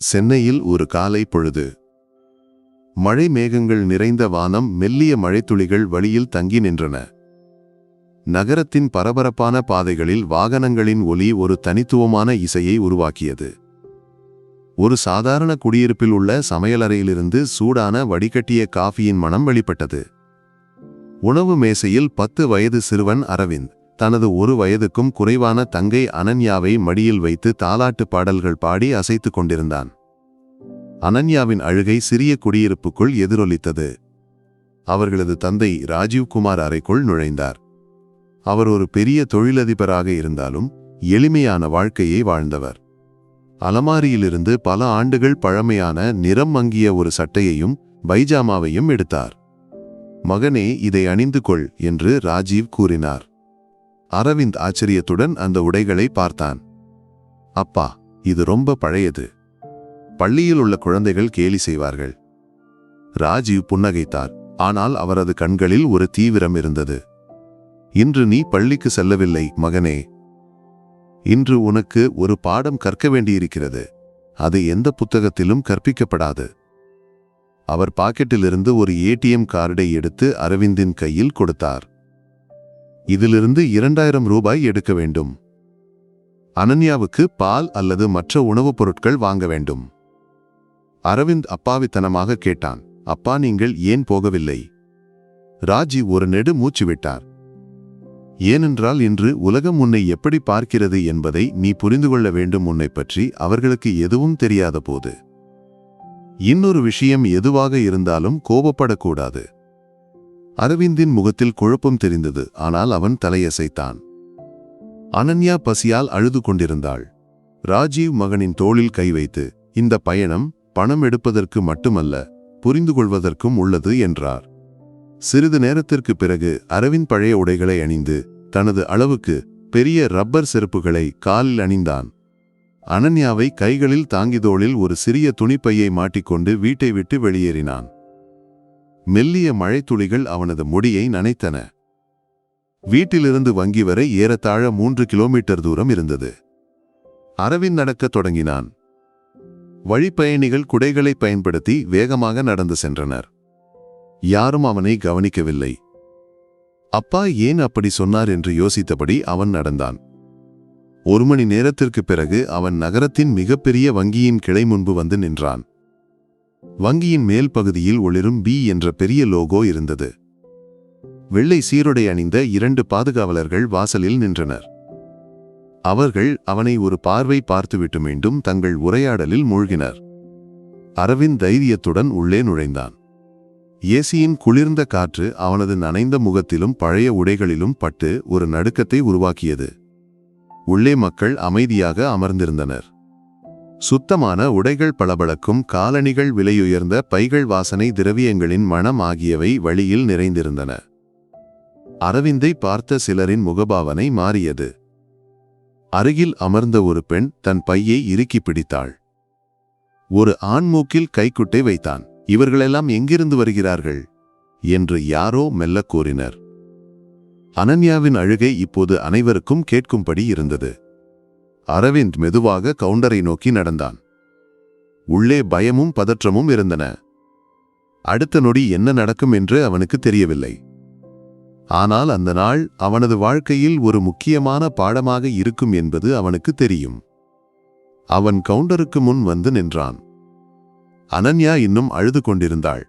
சென்னையில் ஒரு காலை பொழுது. மழை மேகங்கள் நிறைந்த வானம் மெல்லிய மழைத்துளிகள் வழியில் தங்கி நின்றன. நகரத்தின் பரபரப்பான பாதைகளில் வாகனங்களின் ஒலி ஒரு தனித்துவமான இசையை உருவாக்கியது. ஒரு சாதாரண குடியிருப்பில் உள்ள சமையலறையிலிருந்து சூடான வடிகட்டிய காஃபியின் மனம் வெளிப்பட்டது. உணவு மேசையில் பத்து வயது சிறுவன் அரவிந்த். தனது ஒரு வயதுக்கும் குறைவான தங்கை அனன்யாவை மடியில் வைத்து தாலாட்டு பாடல்கள் பாடி அசைத்துக் கொண்டிருந்தான். அனன்யாவின் அழுகை சிறிய குடியிருப்புக்குள் எதிரொலித்தது. அவர்களது தந்தை ராஜீவ்குமார் அறைக்குள் நுழைந்தார். அவர் ஒரு பெரிய தொழிலதிபராக இருந்தாலும் எளிமையான வாழ்க்கையை வாழ்ந்தவர். அலமாரியிலிருந்து பல ஆண்டுகள் பழமையான நிறம் மங்கிய ஒரு சட்டையையும் பைஜாமாவையும் எடுத்தார். மகனே இதை அணிந்து கொள் என்று ராஜீவ் கூறினார். அரவிந்த் ஆச்சரியத்துடன் அந்த உடைகளை பார்த்தான். அப்பா இது ரொம்ப பழையது. பள்ளியில் உள்ள குழந்தைகள் கேலி செய்வார்கள். ராஜீவ் புன்னகைத்தார். ஆனால் அவரது கண்களில் ஒரு தீவிரம் இருந்தது. இன்று நீ பள்ளிக்கு செல்லவில்லை மகனே. இன்று உனக்கு ஒரு பாடம் கற்க வேண்டியிருக்கிறது. அது எந்த புத்தகத்திலும் கற்பிக்கப்படாது. அவர் பாக்கெட்டிலிருந்து ஒரு ஏடிஎம் கார்டை எடுத்து அரவிந்தின் கையில் கொடுத்தார். இதிலிருந்து இரண்டாயிரம் ரூபாய் எடுக்க வேண்டும். அனன்யாவுக்கு பால் அல்லது மற்ற உணவுப் பொருட்கள் வாங்க வேண்டும். அரவிந்த் அப்பாவித்தனமாக கேட்டான் அப்பா நீங்கள் ஏன் போகவில்லை? ராஜி ஒரு நெடு மூச்சு விட்டார் ஏனென்றால் இன்று உலகம் உன்னை எப்படி பார்க்கிறது என்பதை நீ புரிந்து கொள்ள வேண்டும். உன்னை பற்றி அவர்களுக்கு எதுவும் தெரியாத போது. இன்னொரு விஷயம் எதுவாக இருந்தாலும் கோபப்படக்கூடாது. அரவிந்தின் முகத்தில் குழப்பம் தெரிந்தது ஆனால் அவன் தலையசைத்தான். அனன்யா பசியால் அழுது கொண்டிருந்தாள். ராஜீவ் மகனின் தோளில் கை வைத்து இந்த பயணம் பணம் எடுப்பதற்கு மட்டுமல்ல புரிந்து கொள்வதற்கும் உள்ளது என்றார். சிறிது நேரத்திற்கு பிறகு அரவிந்த் பழைய உடைகளை அணிந்து தனது அளவுக்கு பெரிய ரப்பர் செருப்புகளை காலில் அணிந்தான். அனன்யாவை கைகளில் தாங்கிதோளில் ஒரு சிறிய துணிப்பையை மாட்டிக்கொண்டு வீட்டை விட்டு வெளியேறினான். மெல்லிய மழைத்துளிகள் அவனது முடியை நனைத்தன. வீட்டிலிருந்து வங்கி வரை ஏறத்தாழ மூன்று கிலோமீட்டர் தூரம் இருந்தது. அரவிந்த் நடக்கத் தொடங்கினான். வழிப்பயணிகள் குடைகளை பயன்படுத்தி வேகமாக நடந்து சென்றனர். யாரும் அவனை கவனிக்கவில்லை. அப்பா ஏன் அப்படி சொன்னார் என்று யோசித்தபடி அவன் நடந்தான். ஒரு மணி நேரத்திற்கு பிறகு அவன் நகரத்தின் மிகப்பெரிய வங்கியின் கிளை முன்பு வந்து நின்றான். வங்கியின் மேல் பகுதியில் ஒளிரும் பி என்ற பெரிய லோகோ இருந்தது. வெள்ளை சீருடை அணிந்த இரண்டு பாதுகாவலர்கள் வாசலில் நின்றனர். அவர்கள் அவனை ஒரு பார்வை பார்த்துவிட்டு மீண்டும் தங்கள் உரையாடலில் மூழ்கினர். அரவிந்த் தைரியத்துடன் உள்ளே நுழைந்தான். ஏசியின் குளிர்ந்த காற்று அவனது நனைந்த முகத்திலும் பழைய உடைகளிலும் பட்டு ஒரு நடுக்கத்தை உருவாக்கியது. உள்ளே மக்கள் அமைதியாக அமர்ந்திருந்தனர். சுத்தமான உடைகள் பளபளக்கும் காலணிகள் விலையுயர்ந்த பைகள் வாசனை திரவியங்களின் மனம் ஆகியவை வழியில் நிறைந்திருந்தன. அரவிந்தை பார்த்த சிலரின் முகபாவனை மாறியது. அருகில் அமர்ந்த ஒரு பெண் தன் பையை இறுக்கி பிடித்தாள். ஒரு ஆண் மூக்கில் கைக்குட்டை வைத்தான். இவர்களெல்லாம் எங்கிருந்து வருகிறார்கள்? என்று யாரோ மெல்லக் கூறினர். அனன்யாவின் அழுகை இப்போது அனைவருக்கும் கேட்கும்படி இருந்தது. அரவிந்த் மெதுவாக கவுண்டரை நோக்கி நடந்தான். உள்ளே பயமும் பதற்றமும் இருந்தன. அடுத்த நொடி என்ன நடக்கும் என்று அவனுக்கு தெரியவில்லை. ஆனால் அந்த நாள் அவனது வாழ்க்கையில் ஒரு முக்கியமான பாடமாக இருக்கும் என்பது அவனுக்கு தெரியும். அவன் கவுண்டருக்கு முன் வந்து நின்றான். அனன்யா இன்னும் அழுது கொண்டிருந்தாள்.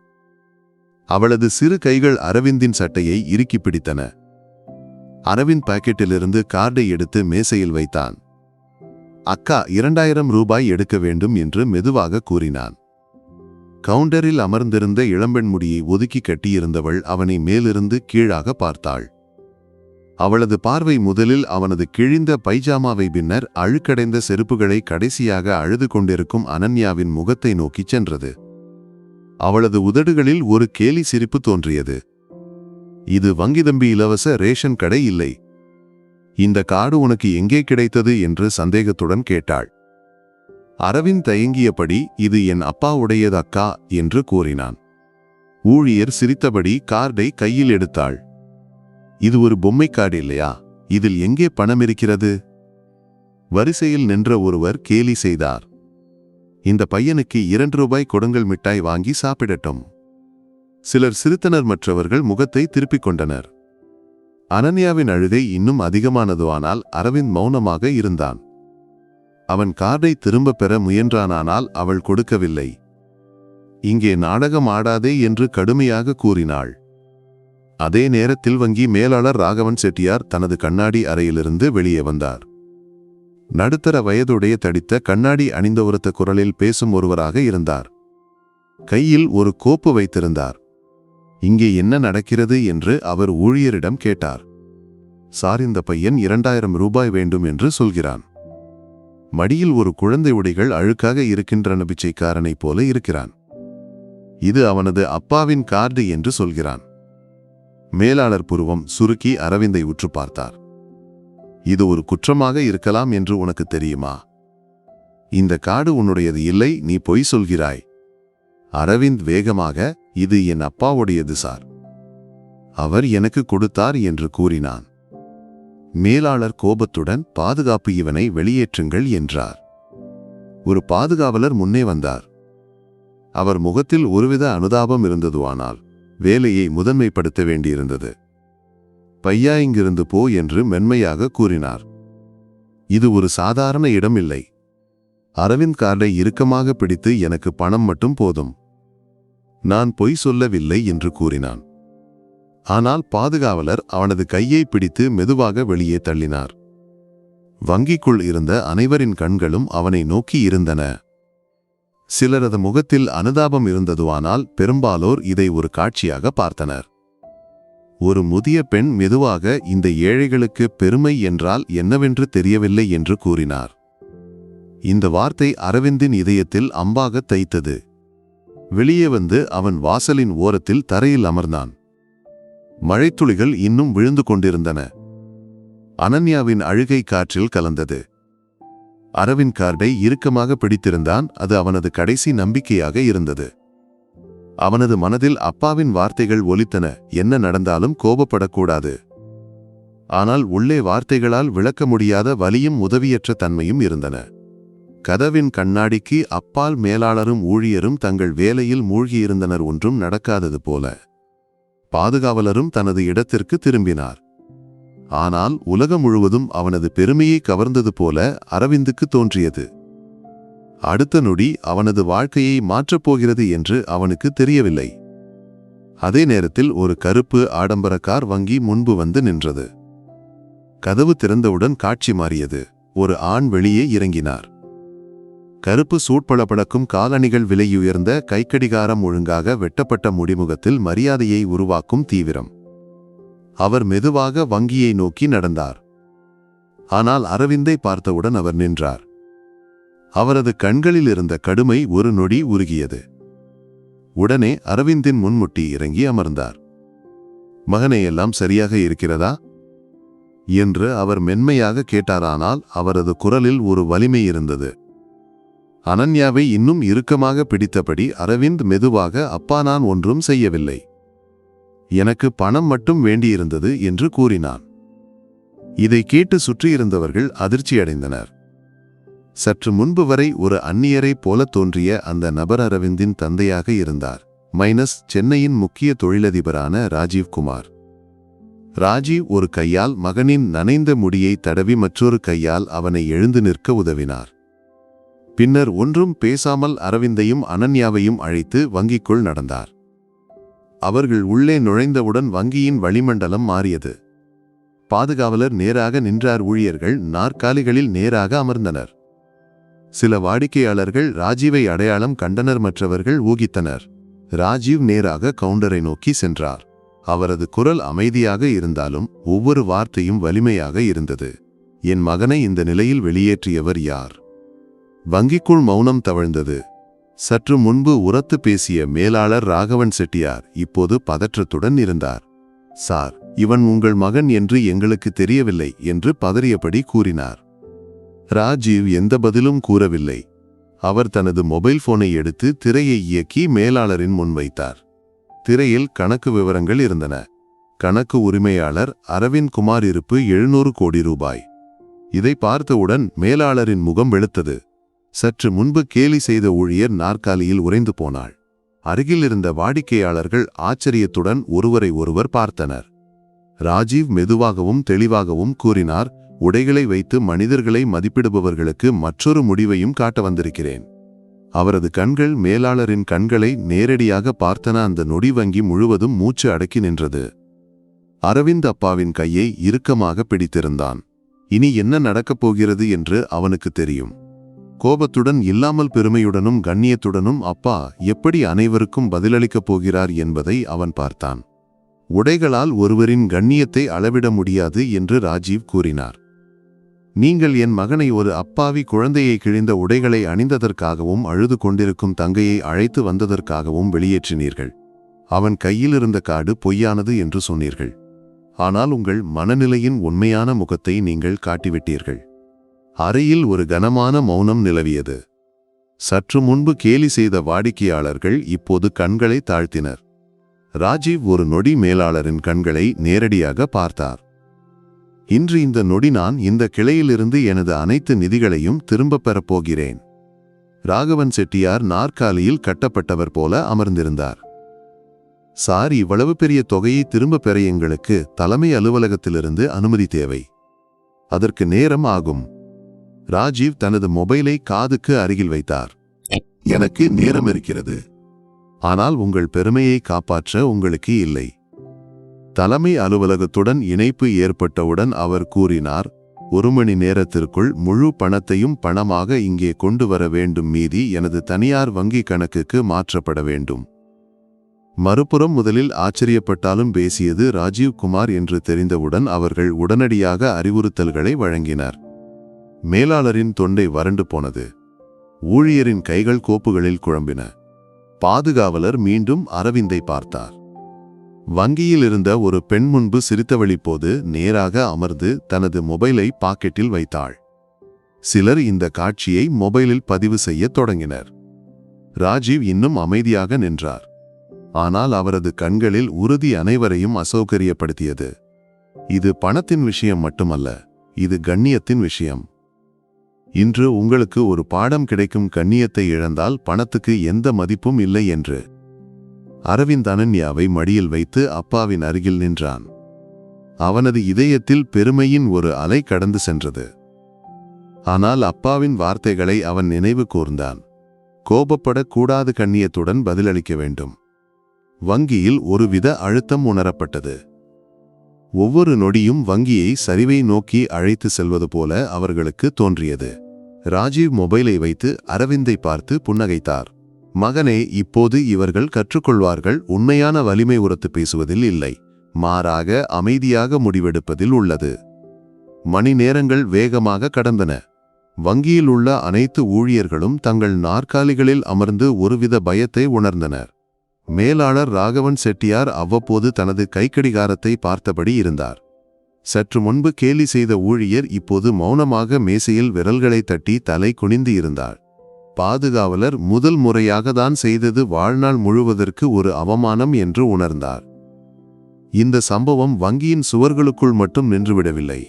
அவளது சிறு கைகள் அரவிந்தின் சட்டையை இறுக்கி பிடித்தன. அரவிந்த் பாக்கெட்டிலிருந்து கார்டை எடுத்து மேசையில் வைத்தான். அக்கா இரண்டாயிரம் ரூபாய் எடுக்க வேண்டும் என்று மெதுவாக கூறினான். கவுண்டரில் அமர்ந்திருந்த இளம்பெண் முடியை ஒதுக்கி கட்டியிருந்தவள் அவனை மேலிருந்து கீழாக பார்த்தாள். அவளது பார்வை முதலில் அவனது கிழிந்த பைஜாமாவை பின்னர் அழுக்கடைந்த செருப்புகளை கடைசியாக அழுது கொண்டிருக்கும் அனன்யாவின் முகத்தை நோக்கிச் சென்றது. அவளது உதடுகளில் ஒரு கேலி சிரிப்பு தோன்றியது. இது வங்கிதம்பி இலவச ரேஷன் கடை இல்லை. இந்த கார்டு உனக்கு எங்கே கிடைத்தது என்று சந்தேகத்துடன் கேட்டாள். அரவிந்த் தயங்கியபடி இது என் அப்பாவுடையது அக்கா என்று கூறினான். ஊழியர் சிரித்தபடி கார்டை கையில் எடுத்தாள். இது ஒரு பொம்மை கார்டு இல்லையா? இதில் எங்கே பணம் இருக்கிறது? வரிசையில் நின்ற ஒருவர் கேலி செய்தார். இந்த பையனுக்கு இரண்டு ரூபாய் கொடுங்கள் மிட்டாய் வாங்கி சாப்பிடட்டும். சிலர் சிரித்தனர் மற்றவர்கள் முகத்தை திருப்பிக் கொண்டனர். அனன்யாவின் அழுகை இன்னும் அதிகமானதுவானால் அரவிந்த் மௌனமாக இருந்தான். அவன் கார்டை திரும்பப் பெற முயன்றானானால் அவள் கொடுக்கவில்லை. இங்கே நாடகம் ஆடாதே என்று கடுமையாக கூறினாள். அதே நேரத்தில் வங்கி மேலாளர் ராகவன் செட்டியார் தனது கண்ணாடி அறையிலிருந்து வெளியே வந்தார். நடுத்தர வயதுடைய தடித்த கண்ணாடி அணிந்த ஒருத்த குரலில் பேசும் ஒருவராக இருந்தார். கையில் ஒரு கோப்பு வைத்திருந்தார். இங்கே என்ன நடக்கிறது என்று அவர் ஊழியரிடம் கேட்டார். சார் இந்த பையன் இரண்டாயிரம் ரூபாய் வேண்டும் என்று சொல்கிறான். மடியில் ஒரு குழந்தை உடைகள் அழுக்காக இருக்கின்றன பிச்சைக்காரனைப் போல இருக்கிறான். இது அவனது அப்பாவின் கார்டு என்று சொல்கிறான். மேலாளர் புருவம் சுருக்கி அரவிந்தை உற்று பார்த்தார். இது ஒரு குற்றமாக இருக்கலாம் என்று உனக்கு தெரியுமா? இந்த கார்டு உன்னுடையது இல்லை நீ பொய் சொல்கிறாய். அரவிந்த் வேகமாக இது என் அப்பாவுடையது சார். அவர் எனக்கு கொடுத்தார் என்று கூறினான். மேலாளர் கோபத்துடன் பாதுகாப்பு இவனை வெளியேற்றுங்கள் என்றார். ஒரு பாதுகாவலர் முன்னே வந்தார். அவர் முகத்தில் ஒருவித அனுதாபம் இருந்ததுவானால் வேலையை முதன்மைப்படுத்த வேண்டியிருந்தது. பையா இங்கிருந்து போ என்று மென்மையாக கூறினார். இது ஒரு சாதாரண இடம் இல்லை அரவிந்த் கார்டை இறுக்கமாக பிடித்து எனக்கு பணம் மட்டும் போதும். நான் பொய் சொல்லவில்லை என்று கூறினான். ஆனால் பாதுகாவலர் அவனது கையை பிடித்து மெதுவாக வெளியே தள்ளினார். வங்கிக்குள் இருந்த அனைவரின் கண்களும் அவனை நோக்கி இருந்தன. சிலரது முகத்தில் அனுதாபம் இருந்ததுவானால் பெரும்பாலோர் இதை ஒரு காட்சியாக பார்த்தனர். ஒரு முதிய பெண் மெதுவாக இந்த ஏழைகளுக்கு பெருமை என்றால் என்னவென்று தெரியவில்லை என்று கூறினார். இந்த வார்த்தை அரவிந்தின் இதயத்தில் அம்பாக தைத்தது. வெளியே வந்து அவன் வாசலின் ஓரத்தில் தரையில் அமர்ந்தான். மழைத்துளிகள் இன்னும் விழுந்து கொண்டிருந்தன. அனன்யாவின் அழுகை காற்றில் கலந்தது. அரவின் கார்டை இறுக்கமாக பிடித்திருந்தான் அது அவனது கடைசி நம்பிக்கையாக இருந்தது. அவனது மனதில் அப்பாவின் வார்த்தைகள் ஒலித்தன என்ன நடந்தாலும் கோபப்படக்கூடாது. ஆனால் உள்ளே வார்த்தைகளால் விளக்க முடியாத வலியும் உதவியற்ற தன்மையும் இருந்தன. கதவின் கண்ணாடிக்கு அப்பால் மேலாளரும் ஊழியரும் தங்கள் வேலையில் மூழ்கியிருந்தனர் ஒன்றும் நடக்காதது போல. பாதுகாவலரும் தனது இடத்திற்கு திரும்பினார். ஆனால் உலகம் முழுவதும் அவனது பெருமையை கவர்ந்தது போல அரவிந்துக்கு தோன்றியது. அடுத்த நொடி அவனது வாழ்க்கையை மாற்றப் போகிறது என்று அவனுக்கு தெரியவில்லை. அதே நேரத்தில் ஒரு கருப்பு ஆடம்பர கார் வங்கி முன்பு வந்து நின்றது. கதவு திறந்தவுடன் காட்சி மாறியது. ஒரு ஆண் வெளியே இறங்கினார். கருப்பு சூட்பளபளக்கும் காலணிகள் விலையுயர்ந்த கைக்கடிகாரம் ஒழுங்காக வெட்டப்பட்ட முடிமுகத்தில் மரியாதையை உருவாக்கும் தீவிரம். அவர் மெதுவாக வங்கியை நோக்கி நடந்தார். ஆனால் அரவிந்தை பார்த்தவுடன் அவர் நின்றார். அவரது கண்களில் இருந்த கடுமை ஒரு நொடி உருகியது. உடனே அரவிந்தின் முன்முட்டி இறங்கி அமர்ந்தார். மகனே எல்லாம் சரியாக இருக்கிறதா? என்று அவர் மென்மையாக கேட்டாரானால் அவரது குரலில் ஒரு வலிமை இருந்தது. அனன்யாவை இன்னும் இறுக்கமாக பிடித்தபடி அரவிந்த் மெதுவாக அப்பா நான் ஒன்றும் செய்யவில்லை. எனக்கு பணம் மட்டும் வேண்டியிருந்தது என்று கூறினான். இதை கேட்டு சுற்றியிருந்தவர்கள் அதிர்ச்சியடைந்தனர். சற்று முன்பு வரை ஒரு அந்நியரைப் போல தோன்றிய அந்த நபர் அரவிந்தின் தந்தையாக இருந்தார். மைனஸ் சென்னையின் முக்கிய தொழிலதிபரான ராஜீவ் குமார். ராஜீவ் ஒரு கையால் மகனின் நனைந்த முடியை தடவி மற்றொரு கையால் அவனை எழுந்து நிற்க உதவினார். பின்னர் ஒன்றும் பேசாமல் அரவிந்தையும் அனன்யாவையும் அழைத்து வங்கிக்குள் நடந்தார். அவர்கள் உள்ளே நுழைந்தவுடன் வங்கியின் வளிமண்டலம் மாறியது. பாதுகாவலர் நேராக நின்றார். ஊழியர்கள் நாற்காலிகளில் நேராக அமர்ந்தனர். சில வாடிக்கையாளர்கள் ராஜீவை அடையாளம் கண்டனர் மற்றவர்கள் ஊகித்தனர். ராஜீவ் நேராக கவுண்டரை நோக்கி சென்றார். அவரது குரல் அமைதியாக இருந்தாலும் ஒவ்வொரு வார்த்தையும் வலிமையாக இருந்தது. என் மகனை இந்த நிலையில் வெளியேற்றியவர் யார்? வங்கிக்குள் மௌனம் தவழ்ந்தது. சற்று முன்பு உரத்து பேசிய மேலாளர் ராகவன் செட்டியார் இப்போது பதற்றத்துடன் இருந்தார். சார் இவன் உங்கள் மகன் என்று எங்களுக்கு தெரியவில்லை என்று பதறியபடி கூறினார். ராஜீவ் எந்த பதிலும் கூறவில்லை. அவர் தனது மொபைல் போனை எடுத்து திரையை இயக்கி மேலாளரின் முன்வைத்தார் திரையில் கணக்கு விவரங்கள் இருந்தன. கணக்கு உரிமையாளர் அரவிந்த் குமார் இருப்பு எழுநூறு கோடி ரூபாய். இதை பார்த்தவுடன் மேலாளரின் முகம் வெளுத்தது. சற்று முன்பு கேலி செய்த ஊழியர் நாற்காலியில் உறைந்து போனாள். அருகில் இருந்த வாடிக்கையாளர்கள் ஆச்சரியத்துடன் ஒருவரை ஒருவர் பார்த்தனர். ராஜீவ் மெதுவாகவும் தெளிவாகவும் கூறினார் உடைகளை வைத்து மனிதர்களை மதிப்பிடுபவர்களுக்கு மற்றொரு முடிவையும் காட்ட வந்திருக்கிறேன். அவரது கண்கள் மேலாளரின் கண்களை நேரடியாக பார்த்தன அந்த நொடி வங்கி முழுவதும் மூச்சு அடக்கி நின்றது. அரவிந்த் அப்பாவின் கையை இறுக்கமாக பிடித்திருந்தான். இனி என்ன நடக்கப் போகிறது? என்று அவனுக்கு தெரியும். கோபத்துடன் இல்லாமல் பெருமையுடனும் கண்ணியத்துடனும் அப்பா எப்படி அனைவருக்கும் பதிலளிக்கப் போகிறார் என்பதை அவன் பார்த்தான். உடைகளால் ஒருவரின் கண்ணியத்தை அளவிட முடியாது என்று ராஜீவ் கூறினார். நீங்கள் என் மகனை ஒரு அப்பாவி குழந்தையை கிழிந்த உடைகளை அணிந்ததற்காகவும் அழுது கொண்டிருக்கும் தங்கையை அழைத்து வந்ததற்காகவும் வெளியேற்றினீர்கள். அவன் கையில் இருந்த காடு பொய்யானது என்று சொன்னீர்கள். ஆனால் உங்கள் மனநிலையின் உண்மையான முகத்தை நீங்கள் காட்டிவிட்டீர்கள். அறையில் ஒரு கனமான மௌனம் நிலவியது. சற்று முன்பு கேலி செய்த வாடிக்கையாளர்கள் இப்போது கண்களை தாழ்த்தினர். ராஜீவ் ஒரு நொடி மேலாளரின் கண்களை நேரடியாக பார்த்தார். இன்று இந்த நொடி நான் இந்த கிளையிலிருந்து எனது அனைத்து நிதிகளையும் திரும்பப் பெறப் போகிறேன். ராகவன் செட்டியார் நாற்காலியில் கட்டப்பட்டவர் போல அமர்ந்திருந்தார். சார் இவ்வளவு பெரிய தொகையை திரும்பப் பெற எங்களுக்கு தலைமை அலுவலகத்திலிருந்து அனுமதி தேவை. அதற்கு நேரம் ஆகும். ராஜீவ் தனது மொபைலை காதுக்கு அருகில் வைத்தார். எனக்கு நேரம் இருக்கிறது. ஆனால் உங்கள் பெருமையை காப்பாற்ற உங்களுக்கு இல்லை. தலைமை அலுவலகத்துடன் இணைப்பு ஏற்பட்டவுடன் அவர் கூறினார் ஒரு மணி நேரத்திற்குள் முழு பணத்தையும் பணமாக இங்கே கொண்டு வர வேண்டும். மீதி எனது தனியார் வங்கி கணக்குக்கு மாற்றப்பட வேண்டும். மறுபுறம் முதலில் ஆச்சரியப்பட்டாலும் பேசியது ராஜீவ் குமார் என்று தெரிந்தவுடன் அவர்கள் உடனடியாக அறிவுறுத்தல்களை வழங்கினர். மேலாளரின் தொண்டை வறண்டு போனது. ஊழியரின் கைகள் கோப்புகளில் குழம்பின. பாதுகாவலர் மீண்டும் அரவிந்தை பார்த்தார். வங்கியில் இருந்த ஒரு பெண் முன்பு சிரித்தவழி போது நேராக அமர்ந்து தனது மொபைலை பாக்கெட்டில் வைத்தாள். சிலர் இந்த காட்சியை மொபைலில் பதிவு செய்ய தொடங்கினர். ராஜீவ் இன்னும் அமைதியாக நின்றார். ஆனால் அவரது கண்களில் உறுதி அனைவரையும் அசௌகரியப்படுத்தியது. இது பணத்தின் விஷயம் மட்டுமல்ல இது கண்ணியத்தின் விஷயம். இன்று உங்களுக்கு ஒரு பாடம் கிடைக்கும் கண்ணியத்தை இழந்தால் பணத்துக்கு எந்த மதிப்பும் இல்லை என்று. அரவிந்த் அனன்யாவை மடியில் வைத்து அப்பாவின் அருகில் நின்றான். அவனது இதயத்தில் பெருமையின் ஒரு அலை கடந்து சென்றது. ஆனால் அப்பாவின் வார்த்தைகளை அவன் நினைவு கூர்ந்தான். கோபப்படக்கூடாது கண்ணியத்துடன் பதிலளிக்க வேண்டும். வங்கியில் ஒருவித அழுத்தம் உணரப்பட்டது. ஒவ்வொரு நொடியும் வங்கியை சரிவை நோக்கி அழைத்து செல்வது போல அவர்களுக்கு தோன்றியது. ராஜீவ் மொபைலை வைத்து அரவிந்தை பார்த்து புன்னகைத்தார். மகனே இப்போது இவர்கள் கற்றுக்கொள்வார்கள் உண்மையான வலிமை உரத்து பேசுவதில் இல்லை. மாறாக அமைதியாக முடிவெடுப்பதில் உள்ளது. மணி நேரங்கள் வேகமாக கடந்தன. வங்கியில் உள்ள அனைத்து ஊழியர்களும் தங்கள் நாற்காலிகளில் அமர்ந்து ஒருவித பயத்தை உணர்ந்தனர். மேலாளர் ராகவன் செட்டியார் அவ்வப்போது தனது கைக்கடிகாரத்தை பார்த்தபடி இருந்தார். சற்று முன்பு கேலி செய்த ஊழியர் இப்போது மௌனமாக மேசையில் விரல்களை தட்டி தலை குனிந்து இருந்தார். பாதுகாவலர் முதல் முறையாக தான் செய்தது வாழ்நாள் முழுவதற்கு ஒரு அவமானம் என்று உணர்ந்தார். இந்த சம்பவம் வங்கியின் சுவர்களுக்குள் மட்டும் நின்றுவிடவில்லை.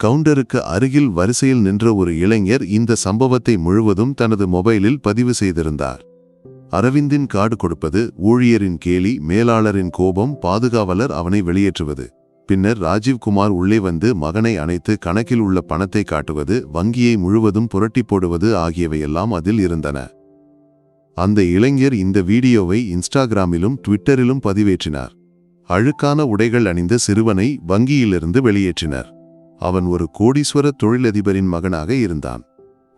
கவுண்டருக்கு அருகில் வரிசையில் நின்ற ஒரு இளைஞர் இந்த சம்பவத்தை முழுவதும் தனது மொபைலில் பதிவு செய்திருந்தார். அரவிந்தின் கார்டு கொடுப்பது ஊழியரின் கேலி மேலாளரின் கோபம் பாதுகாவலர் அவனை வெளியேற்றுவது. பின்னர் ராஜீவ்குமார் உள்ளே வந்து மகனை அணைத்து கணக்கில் உள்ள பணத்தை காட்டுவது வங்கியை முழுவதும் புரட்டி போடுவது ஆகியவையெல்லாம் அதில் இருந்தன. அந்த இளைஞர் இந்த வீடியோவை இன்ஸ்டாகிராமிலும் ட்விட்டரிலும் பதிவேற்றினார். அழுக்கான உடைகள் அணிந்த சிறுவனை வங்கியிலிருந்து வெளியேற்றினர். அவன் ஒரு கோடீஸ்வர தொழிலதிபரின் மகனாக இருந்தான்.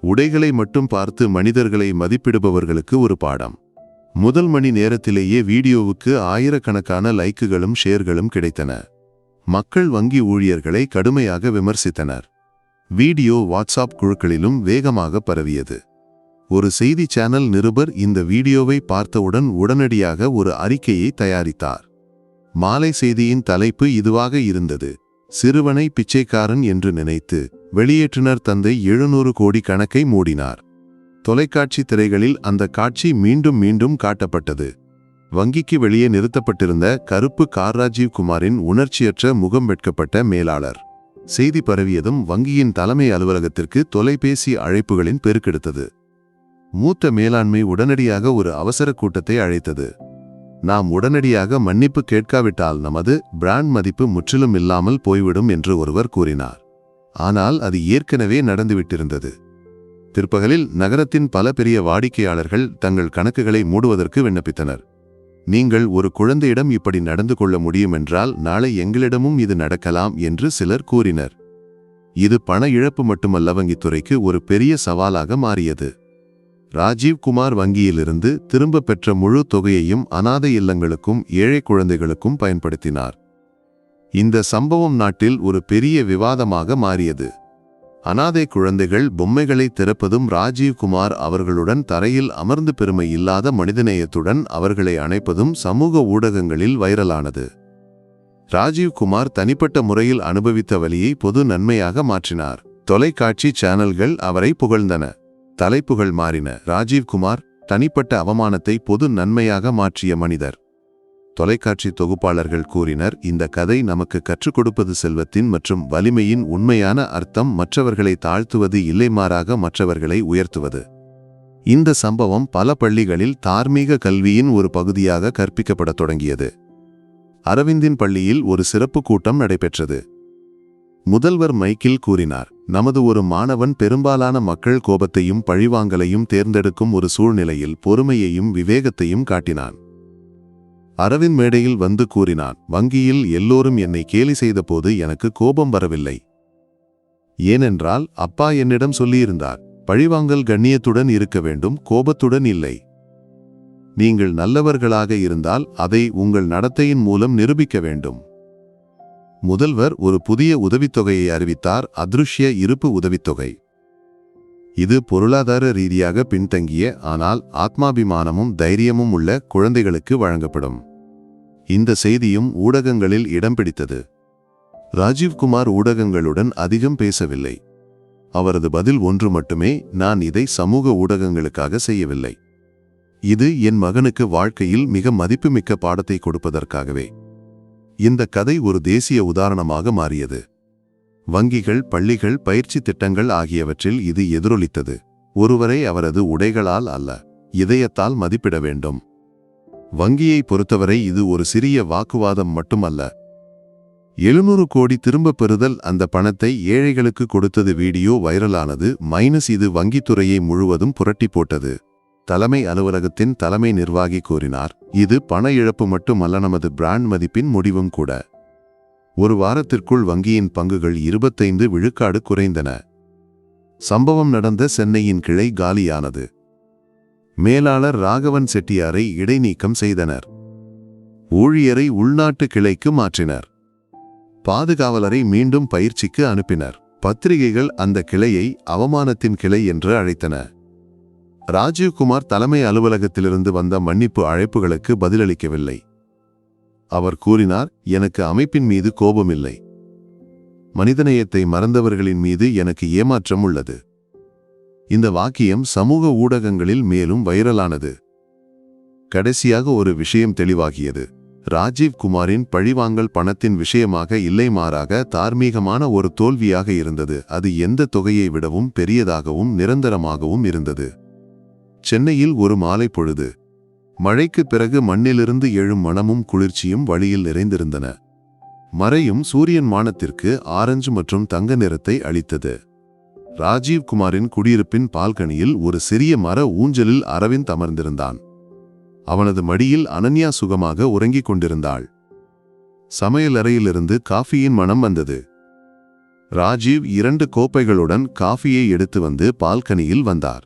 உடைகளை மட்டும் பார்த்து மனிதர்களை மதிப்பிடுபவர்களுக்கு ஒரு பாடம். முதல் மணி நேரத்திலேயே வீடியோவுக்கு ஆயிரக்கணக்கான லைக்குகளும் ஷேர்களும் கிடைத்தன. மக்கள் வங்கி ஊழியர்களை கடுமையாக விமர்சித்தனர். வீடியோ வாட்ஸ்அப் குழுக்களிலும் வேகமாக பரவியது. ஒரு செய்தி சேனல் நிருபர் இந்த வீடியோவை பார்த்தவுடன் உடனடியாக ஒரு அறிக்கையை தயாரித்தார். மாலை செய்தியின் தலைப்பு இதுவாக இருந்தது. சிறுவனை பிச்சைக்காரன் என்று நினைத்து வெளியேற்றினர் தந்தை எழுநூறு கோடி கணக்கை மூடினார். தொலைக்காட்சி திரைகளில் அந்த காட்சி மீண்டும் மீண்டும் காட்டப்பட்டது. வங்கிக்கு வெளியே நிறுத்தப்பட்டிருந்த கருப்பு கார் ராஜீவ் குமாரின் உணர்ச்சியற்ற முகம் வெட்கப்பட்ட மேலாளர். செய்தி பரவியதும் வங்கியின் தலைமை அலுவலகத்திற்கு தொலைபேசி அழைப்புகளின் பெருக்கெடுத்தது. மூத்த மேலாண்மை உடனடியாக ஒரு அவசர கூட்டத்தை அழைத்தது. நாம் உடனடியாக மன்னிப்பு கேட்காவிட்டால் நமது பிராண்ட் மதிப்பு முற்றிலும் இல்லாமல் போய்விடும் என்று ஒருவர் கூறினார். ஆனால் அது ஏற்கனவே நடந்துவிட்டிருந்தது. பிற்பகலில் நகரத்தின் பல பெரிய வாடிக்கையாளர்கள் தங்கள் கணக்குகளை மூடுவதற்கு விண்ணப்பித்தனர். நீங்கள் ஒரு குழந்தையிடம் இப்படி நடந்து கொள்ள முடியுமென்றால் நாளை எங்களிடமும் இது நடக்கலாம் என்று சிலர் கூறினர். இது பண இழப்பு மட்டுமல்ல வங்கித்துறைக்கு ஒரு பெரிய சவாலாக மாறியது. ராஜீவ் குமார் வங்கியிலிருந்து திரும்ப பெற்ற முழு தொகையையும் அனாதை இல்லங்களுக்கும் ஏழை குழந்தைகளுக்கும் பயன்படுத்தினார். இந்த சம்பவம் நாட்டில் ஒரு பெரிய விவாதமாக மாறியது. அனாதை குழந்தைகள் பொம்மைகளை திறப்பதும் ராஜீவ் குமார் அவர்களுடன் தரையில் அமர்ந்து பெருமை இல்லாத மனிதநேயத்துடன் அவர்களை அணைப்பதும் சமூக ஊடகங்களில் வைரலானது. ராஜீவ் குமார் தனிப்பட்ட முறையில் அனுபவித்த வழியை பொது நன்மையாக மாற்றினார். தொலைக்காட்சி சேனல்கள் அவரை புகழ்ந்தன. தலைப்புகள் மாறின. ராஜீவ் குமார் தனிப்பட்ட அவமானத்தை பொது நன்மையாக மாற்றிய மனிதர். தொலைக்காட்சி தொகுப்பாளர்கள் கூறினர் இந்த கதை நமக்கு கற்றுக் கொடுப்பது செல்வத்தின் மற்றும் வலிமையின் உண்மையான அர்த்தம். மற்றவர்களை தாழ்த்துவது இல்லை மாறாக மற்றவர்களை உயர்த்துவது. இந்த சம்பவம் பல பள்ளிகளில் தார்மீக கல்வியின் ஒரு பகுதியாக கற்பிக்கப்படத் தொடங்கியது. அரவிந்தின் பள்ளியில் ஒரு சிறப்பு கூட்டம் நடைபெற்றது. முதல்வர் மைக்கில் கூறினார் நமது ஒரு மாணவன் பெரும்பாலான மக்கள் கோபத்தையும் பழிவாங்கலையும் தேர்ந்தெடுக்கும் ஒரு சூழ்நிலையில் பொறுமையையும் விவேகத்தையும் காட்டினான். அரவிந்த் மேடையில் வந்து கூறினான் வங்கியில் எல்லோரும் என்னை கேலி செய்தபோது எனக்கு கோபம் வரவில்லை. ஏனென்றால் அப்பா என்னிடம் சொல்லியிருந்தார் பழிவாங்கல் கண்ணியத்துடன் இருக்க வேண்டும் கோபத்துடன் இல்லை. நீங்கள் நல்லவர்களாக இருந்தால் அதை உங்கள் நடத்தையின் மூலம் நிரூபிக்க வேண்டும். முதல்வர் ஒரு புதிய உதவித்தொகையை அறிவித்தார் அதிருஷ்ய இருப்பு உதவித்தொகை. இது பொருளாதார ரீதியாக பின்தங்கிய ஆனால் ஆத்மாபிமானமும் தைரியமும் உள்ள குழந்தைகளுக்கு வழங்கப்படும். இந்த செய்தியும் ஊடகங்களில் இடம் பிடித்தது. ராஜீவ்குமார் ஊடகங்களுடன் அதிகம் பேசவில்லை. அவரது பதில் ஒன்று மட்டுமே நான் இதை சமூக ஊடகங்களுக்காக செய்யவில்லை. இது என் மகனுக்கு வாழ்க்கையில் மிக மதிப்புமிக்க பாடத்தை கொடுப்பதற்காகவே. இந்த கதை ஒரு தேசிய உதாரணமாக மாறியது. வங்கிகள் பள்ளிகள் பயிற்சி திட்டங்கள் ஆகியவற்றில் இது எதிரொலித்தது. ஒருவரை அவரது உடைகளால் அல்ல இதயத்தால் மதிப்பிட வேண்டும். வங்கியை பொறுத்தவரை இது ஒரு சிறிய வாக்குவாதம் மட்டுமல்ல. எழுநூறு கோடி திரும்பப் பெறுதல் அந்த பணத்தை ஏழைகளுக்கு கொடுத்தது வீடியோ வைரலானது மைனஸ் இது வங்கித்துறையை முழுவதும் புரட்டி போட்டது. தலைமை அலுவலகத்தின் தலைமை நிர்வாகி கூறினார் இது பண இழப்பு மட்டுமல்ல நமது பிராண்ட் மதிப்பின் முடிவும் கூட. ஒரு வாரத்திற்குள் வங்கியின் பங்குகள் இருபத்தைந்து விழுக்காடு குறைந்தன. சம்பவம் நடந்த சென்னையின் கிளை காலியானது. மேலாளர் ராகவன் செட்டியாரை இடைநீக்கம் செய்தனர். ஊழியரை உள்நாட்டு கிளைக்கு மாற்றினர். பாதுகாவலரை மீண்டும் பயிற்சிக்கு அனுப்பினர். பத்திரிகைகள் அந்த கிளையை அவமானத்தின் கிளை என்று அழைத்தன. ராஜீவ்குமார் தலைமை அலுவலகத்திலிருந்து வந்த மன்னிப்பு அழைப்புகளுக்கு பதிலளிக்கவில்லை. அவர் கூறினார் எனக்கு அமைப்பின் மீது கோபமில்லை. மனிதநேயத்தை மறந்தவர்களின் மீது எனக்கு ஏமாற்றம் உள்ளது. இந்த வாக்கியம் சமூக ஊடகங்களில் மேலும் வைரலானது. கடைசியாக ஒரு விஷயம் தெளிவாகியது. ராஜீவ் குமாரின் பழிவாங்கல் பணத்தின் விஷயமாக இல்லை மாறாக தார்மீகமான ஒரு தோல்வியாக இருந்தது. அது எந்த தொகையை விடவும் பெரியதாகவும் நிரந்தரமாகவும் இருந்தது. சென்னையில் ஒரு மாலை பொழுது மழைக்கு பிறகு மண்ணிலிருந்து எழும் மனமும் குளிர்ச்சியும் வழியில் நிறைந்திருந்தன. மறையும் சூரியன் மானத்திற்கு ஆரஞ்சு மற்றும் தங்க நிறத்தை அளித்தது. ராஜீவ் குமாரின் குடியிருப்பின் பால்கனியில் ஒரு சிறிய மர ஊஞ்சலில் அரவிந்த் அமர்ந்திருந்தான். அவனது மடியில் அனன்யா சுகமாக உறங்கிக் கொண்டிருந்தாள். சமையலறையிலிருந்து காஃபியின் மனம் வந்தது. ராஜீவ் இரண்டு கோப்பைகளுடன் காஃபியை எடுத்து வந்து பால்கனியில் வந்தார்.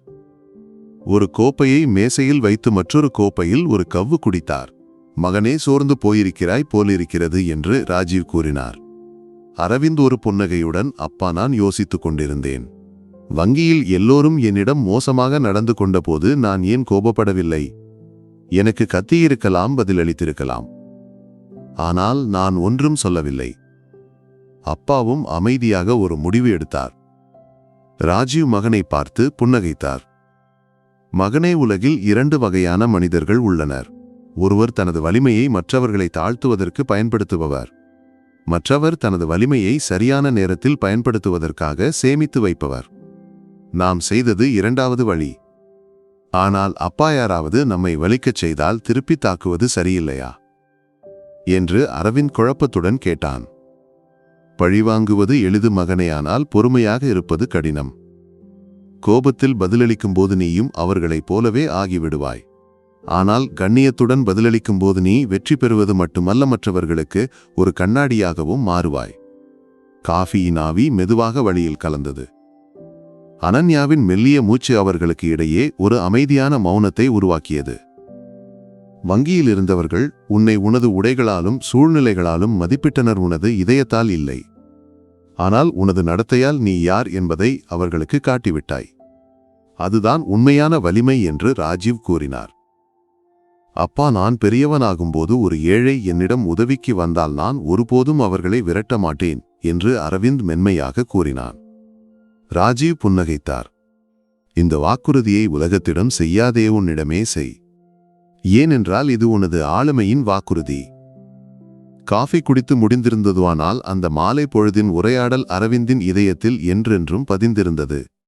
ஒரு கோப்பையை மேசையில் வைத்து மற்றொரு கோப்பையில் ஒரு கவ்வு குடித்தார். மகனே சோர்ந்து போயிருக்கிறாய் போலிருக்கிறது என்று ராஜீவ் கூறினார். அரவிந்த் ஒரு புன்னகையுடன் அப்பா நான் யோசித்துக் கொண்டிருந்தேன். வங்கியில் எல்லோரும் என்னிடம் மோசமாக நடந்து கொண்டபோது நான் ஏன் கோபப்படவில்லை? எனக்கு கத்தியிருக்கலாம் பதிலளித்திருக்கலாம். ஆனால் நான் ஒன்றும் சொல்லவில்லை. அப்பாவும் அமைதியாக ஒரு முடிவு எடுத்தார். ராஜீவ் மகனை பார்த்து புன்னகைத்தார். மகனே உலகில் இரண்டு வகையான மனிதர்கள் உள்ளனர். ஒருவர் தனது வலிமையை மற்றவர்களை தாழ்த்துவதற்கு பயன்படுத்துபவர். மற்றவர் தனது வலிமையை சரியான நேரத்தில் பயன்படுத்துவதற்காக சேமித்து வைப்பவர். நாம் செய்தது இரண்டாவது வழி. ஆனால் அப்பா யாராவது நம்மை வலிக்கச் செய்தால் திருப்பி தாக்குவது சரியில்லையா? என்று அரவிந்த் குழப்பத்துடன் கேட்டான். பழிவாங்குவது எளிது மகனேயானால் பொறுமையாக இருப்பது கடினம். கோபத்தில் பதிலளிக்கும்போது நீயும் அவர்களைப் போலவே ஆகிவிடுவாய். ஆனால் கண்ணியத்துடன் பதிலளிக்கும்போது நீ வெற்றி பெறுவது மட்டுமல்ல மற்றவர்களுக்கு ஒரு கண்ணாடியாகவும் மாறுவாய். காஃபியின் ஆவி மெதுவாக வழியில் கலந்தது. அனன்யாவின் மெல்லிய மூச்சு அவர்களுக்கு இடையே ஒரு அமைதியான மௌனத்தை உருவாக்கியது. வங்கியில் இருந்தவர்கள் உன்னை உனது உடைகளாலும் சூழ்நிலைகளாலும் மதிப்பிட்டனர் உனது இதயத்தால் இல்லை. ஆனால் உனது நடத்தையால் நீ யார் என்பதை அவர்களுக்கு காட்டிவிட்டாய். அதுதான் உண்மையான வலிமை என்று ராஜீவ் கூறினார். அப்பா நான் பெரியவனாகும்போது ஒரு ஏழை என்னிடம் உதவிக்கு வந்தால் நான் ஒருபோதும் அவர்களை விரட்ட மாட்டேன் என்று அரவிந்த் மென்மையாக கூறினான். ராஜீவ் புன்னகைத்தார். இந்த வாக்குறுதியை உலகத்திடம் செய்யாதே உன்னிடமே செய். ஏனென்றால் இது உனது ஆளுமையின் வாக்குறுதி. காஃபி குடித்து முடிந்திருந்ததுவானால் அந்த மாலை பொழுதின் உரையாடல் அரவிந்தின் இதயத்தில் என்றென்றும் பதிந்திருந்தது.